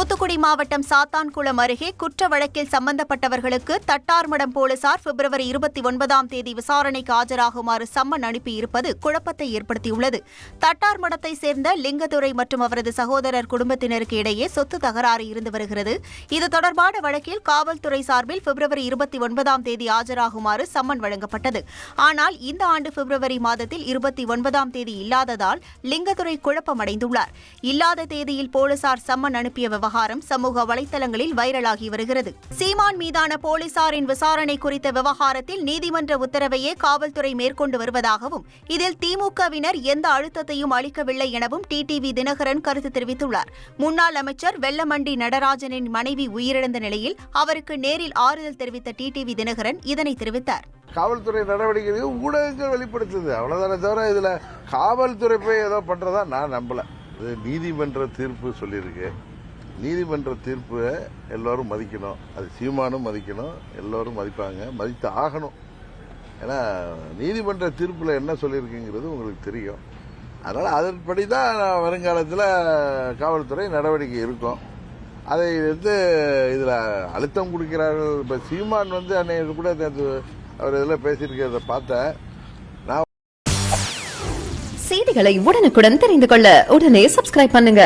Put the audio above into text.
தூத்துக்குடி மாவட்டம் சாத்தான்குளம் அருகே குற்ற வழக்கில் சம்பந்தப்பட்டவர்களுக்கு தட்டார்மடம் போலீசார் பிப்ரவரி இருபத்தி ஒன்பதாம் தேதி விசாரணைக்கு ஆஜராகுமாறு சம்மன் அனுப்பியிருப்பது குழப்பத்தை ஏற்படுத்தியுள்ளது. தட்டார்மடத்தை சேர்ந்த லிங்கதுரை மற்றும் அவரது சகோதரர் குடும்பத்தினருக்கு இடையே சொத்து தகராறு இருந்து வருகிறது. இது தொடர்பான வழக்கில் காவல்துறை சார்பில் பிப்ரவரி இருபத்தி ஒன்பதாம் தேதி ஆஜராகுமாறு சம்மன் வழங்கப்பட்டது. ஆனால் இந்த ஆண்டு பிப்ரவரி மாதத்தில் இருபத்தி ஒன்பதாம் தேதி இல்லாததால் லிங்கதுரை குழப்பமடைந்துள்ளார். இல்லாத தேதியில் போலீசார் சம்மன் அனுப்பிய விவகாரம் விவகாரம் சமூக வலைதளங்களில் வைரலாகி வருகிறது. சீமான் மீதான போலீசாரின் விசாரணை குறித்த விவகாரத்தில் நீதிமன்ற உத்தரவையே காவல்துறை மேற்கொண்டு வருவதாகவும் இதில் திமுகவினர் எந்த அழுத்தத்தையும் அளிக்கவில்லை எனவும் டிடிவி தினகரன் கருத்து தெரிவித்துள்ளார். முன்னாள் அமைச்சர் வெள்ளமண்டி நடராஜனின் மனைவி உயிரிழந்த நிலையில் அவருக்கு நேரில் ஆறுதல் தெரிவித்த டிடிவி தினகரன் இதனை தெரிவித்தார். காவல்துறை நடவடிக்கை ஊடகங்கள் வெளிப்படுத்துது. அவ்வளவுதானே தவிர இதுல காவல்துறை போய் ஏதோ பண்றதா நான் நம்பல. நீதிமன்ற தீர்ப்பு சொல்லியிருக்கு. நீதிமன்ற தீர்ப்பை எல்லோரும் மதிக்கணும். அது சீமானும் மதிக்கணும். எல்லோரும் மதிப்பாங்க. மதித்து ஆகணும். ஏன்னா நீதிமன்ற தீர்ப்பில் என்ன சொல்லியிருக்குங்கிறது உங்களுக்கு தெரியும். அதனால் அதன்படி தான் வருங்காலத்தில் காவல்துறை நடவடிக்கை இருக்கும். அதை வந்து இதில் அழுத்தம் கொடுக்கிறார்கள். இப்போ சீமான் வந்து அன்னைக்கு கூட அவர் இதில் பேசியிருக்கிறத பார்த்தேன் நான் செய்திகளை உடனுக்குடன் தெரிந்து கொள்ள உடனே சப்ஸ்கிரைப் பண்ணுங்க.